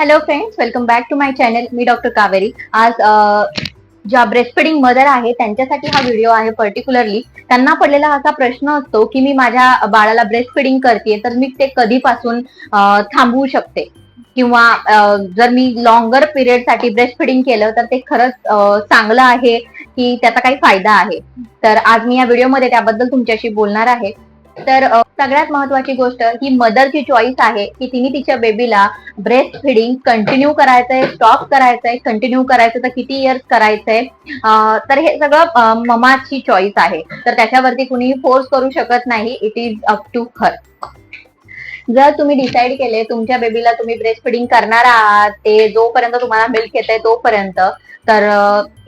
Hello friends welcome back to my channel me doctor Kaveri. आज ज्या ब्रेस्टफिडिंग mother आहे त्यांच्यासाठी हा व्हिडिओ आहे पर्टिक्युलरली त्यांना पडलेला असा प्रश्न असतो की मी माझ्या बाळाला ब्रेस्टफिडिंग करते तर मी ते कधीपासून थांबवू शकते? किंवा जर मी लॉंगर पिरियडसाठी ब्रेस्ट फिडिंग केलं तर ते खरंच चांगलं आहे की त्याचा काही फायदा आहे? तर आज मी या व्हिडिओमध्ये त्याबद्दल तुमच्याशी बोलणार आहे. तर सगळ्यात महत्वाची गोष्ट ही मदरची चॉईस आहे की तिने तिच्या बेबीला ब्रेस्ट फिडिंग कंटिन्यू करायचंय स्टॉप करायचंय कंटिन्यू करायचं तर किती इयर्स करायचंय? तर हे सगळं ममाची चॉईस आहे. तर त्याच्यावरती कुणीही फोर्स करू शकत नाही. It is up to her जर तुम्ही डिसाईड केले तुमच्या बेबीला तुम्ही ब्रेस्ट फिडिंग करणार आहात ते जोपर्यंत तुम्हाला मिल्क येते तोपर्यंत तर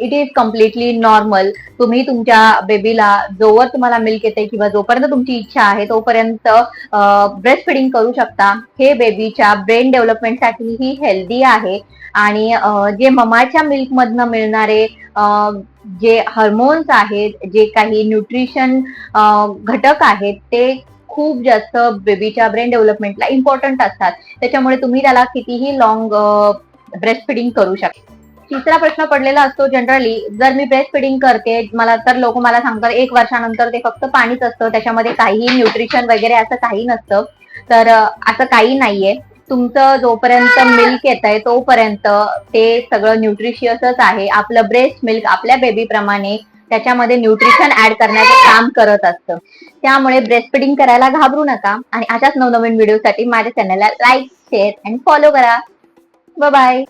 इट इज कम्प्लिटली नॉर्मल तुम्ही तुमच्या बेबीला जोवर तुम्हाला मिल्क येते किंवा जोपर्यंत तुमची इच्छा आहे तोपर्यंत uh, ब्रेस्ट फिडिंग करू शकता. हे बेबीच्या ब्रेन डेव्हलपमेंटसाठी ही हेल्दी आहे. आणि uh, जे ममाच्या मिल्क मधनं मिळणारे uh, जे हार्मोन्स आहेत जे काही न्यूट्रिशन घटक आहेत ते खूप जास्त बेबीच्या ब्रेन डेव्हलपमेंटला इम्पॉर्टंट असतात. त्याच्यामुळे तुम्ही त्याला कितीही लॉंग ब्रेस्ट फिडिंग करू शकता तिसरा प्रश्न पडलेला असतो जनरली जर मी ब्रेस्ट फिडिंग करते मला तर लोक मला सांगतात एक वर्षानंतर ते फक्त पाणीच असतं त्याच्यामध्ये काही न्यूट्रिशन वगैरे असं काही नसतं. तर असं काही नाहीये. तुमचं जोपर्यंत मिल्क येत आहे तोपर्यंत ते सगळं न्यूट्रिशियसच आहे. आपलं ब्रेस्ट मिल्क आपल्या बेबी प्रमाणे त्याच्यामध्ये न्यूट्रिशन ऍड करण्याचं काम करत असतं. त्यामुळे ब्रेस्टफिडिंग करायला घाबरू नका आणि अशाच नवनवीन व्हिडिओसाठी माझ्या चॅनलला लाईक शेअर अँड फॉलो करा. बाय